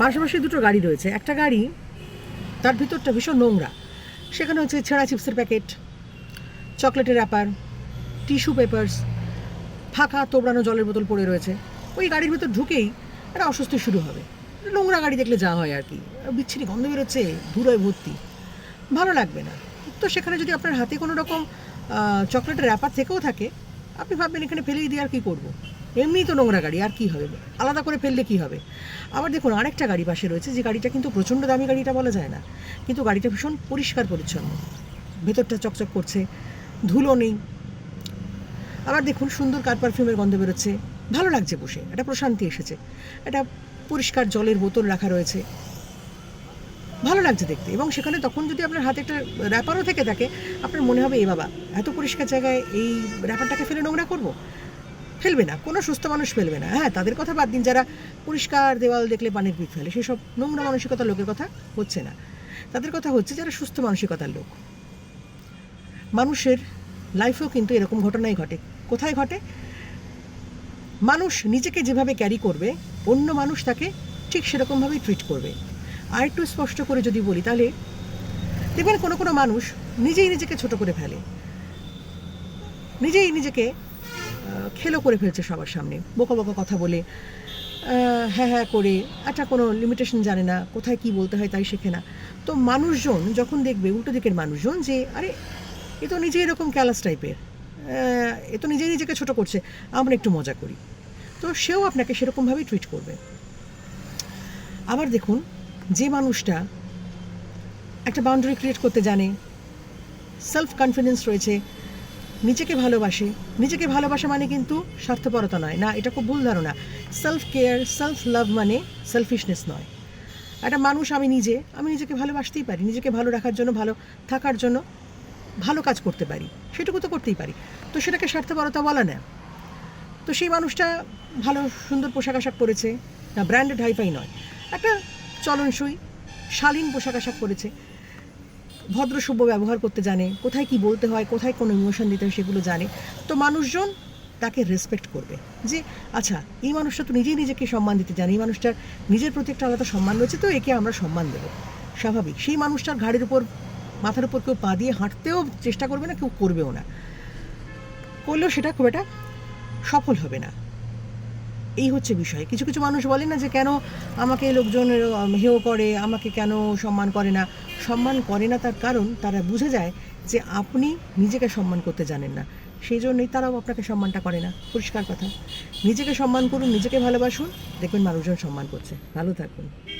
পাশাপাশি দুটো গাড়ি রয়েছে। একটা গাড়ি, তার ভিতরটা ভীষণ নোংরা। সেখানে হচ্ছে ছেঁড়া চিপসের প্যাকেট, চকলেটের র্যাপার টিস্যু পেপার্স ফাঁকা তোবড়ানো জলের বোতল পড়ে রয়েছে। ওই গাড়ির ভিতর ঢুকেই একটা অস্বস্তি শুরু হবে। নোংরা গাড়ি দেখলে যা হয় আর কি। বিচ্ছিরি গন্ধ বেরোচ্ছে, ধুলোয় ভর্তি। ভালো লাগবে না। তো সেখানে যদি আপনার হাতে কোনো রকম চকলেটের র্যাপার থেকেও থাকে, আপনি ভাববেন এখানে ফেলেই দিয়ে আর কী করব? এমনিই তো নোংরা গাড়ি, আর কি হবে? আলাদা করে ফেললে কি হবে? আবার দেখুন, আরেকটা গাড়ি পাশে রয়েছে, যে গাড়িটা কিন্তু প্রচণ্ড দামি গাড়িটা বলা যায় না। কিন্তু গাড়িটা ভীষণ পরিষ্কার পরিচ্ছন্ন। ভেতরটা চকচক করছে, ধুলো নেই। আবার দেখুন, সুন্দর কার পারফিউমের গন্ধ বেরোচ্ছে। ভালো লাগছে বসে, একটা প্রশান্তি এসেছে। একটা পরিষ্কার জলের বোতল রাখা রয়েছে। ভালো লাগছে দেখতে। এবং সেখানে তখন যদি আপনার হাতে একটা র্যাপারও থেকে থাকে, আপনার মনে হবে, এ বাবা, এত পরিষ্কার জায়গায় এই র্যাপারটাকে ফেলে নোংরা করব? ফেলবে না, কোনো সুস্থ মানুষ ফেলবে না। হ্যাঁ তাদের কথা বাদ দিন, যারা পরিষ্কার দেওয়াল দেখলে পানির পিক ফেলে, সেসব নোংরা মানসিকতার লোকের কথা হচ্ছে না। তাদের কথা হচ্ছে যারা সুস্থ মানসিকতার লোক। মানুষের লাইফেও কিন্তু এরকম ঘটনাই ঘটে। কোথায় ঘটে? মানুষ নিজেকে যেভাবে ক্যারি করবে, অন্য মানুষ তাকে ঠিক সেরকমভাবেই ট্রিট করবে। আর একটু স্পষ্ট করে যদি বলি, তাহলে দেখবেন কোনো কোনো মানুষ নিজেই নিজেকে ছোট করে ফেলে। নিজেই নিজেকে খেলো করে ফেলছে সবার সামনে। বোকা বোকা কথা বলে হ্যাঁ হ্যাঁ করে একটা কোনো লিমিটেশন জানে না, কোথায় কি বলতে হয় তাই শেখে না। তো মানুষজন যখন দেখবে, উল্টো দিকের মানুষজন যে, আরে, এ তো নিজেই এরকম ক্যালাস টাইপের এ তো নিজেই নিজেকে ছোট করছে, আমরা একটু মজা করি। তো সেও আপনাকে সেরকমভাবেই ট্রিট করবে। আবার দেখুন, যে মানুষটা একটা বাউন্ডারি ক্রিয়েট করতে জানে সেলফ কনফিডেন্স রয়েছে নিজেকে ভালোবাসে। নিজেকে ভালোবাসা মানে কিন্তু স্বার্থপরতা নয়। না, এটা খুব ভুল ধারণা। সেলফ কেয়ার সেলফ লাভ মানে সেলফিশনেস নয়। একটা মানুষ আমি নিজে, আমি নিজেকে ভালোবাসতেই পারি। নিজেকে ভালো রাখার জন্য, ভালো থাকার জন্য ভালো কাজ করতে পারি। সেটুকু তো করতেই পারি। তো সেটাকে স্বার্থপরতা বলা না। তো সেই মানুষটা ভালো, সুন্দর পোশাক আশাক পরেছে। না ব্র্যান্ডেড হাইফাই নয়। একটা চলনসই, শালীন পোশাক আশাক পরেছে। ভদ্র সভ্য ব্যবহার করতে জানে, কোথায় কি বলতে হয়, কোথায় কোনো ইমোশন দিতে হয় সেগুলো জানে। তো মানুষজন তাকে রেসপেক্ট করবে যে আচ্ছা এই মানুষটা তো নিজেই নিজেকে সম্মান দিতে জানে, এই মানুষটার নিজের প্রতি একটা আলাদা সম্মান রয়েছে, তো একে আমরা সম্মান দেবো। স্বাভাবিক, সেই মানুষটার ঘাড়ির উপর, মাথার উপর কেউ পা দিয়ে হাঁটতেও চেষ্টা করবে না, কেউ করবেও না। করলেও সেটা খুব একটা সফল হবে না। এই হচ্ছে বিষয়। কিছু কিছু মানুষ বলে না যে, কেন আমাকে লোকজন হেও করে, আমাকে কেন সম্মান করে না? সম্মান করে না তার কারণ তারা বুঝে যায় যে, আপনি নিজেকে সম্মান করতে জানেন না। সেই জন্যই তারাও আপনাকে সম্মানটা করে না। পরিষ্কার কথা। নিজেকে সম্মান করুন, নিজেকে ভালোবাসুন। দেখবেন মানুষজন সম্মান করছে। ভালো থাকবেন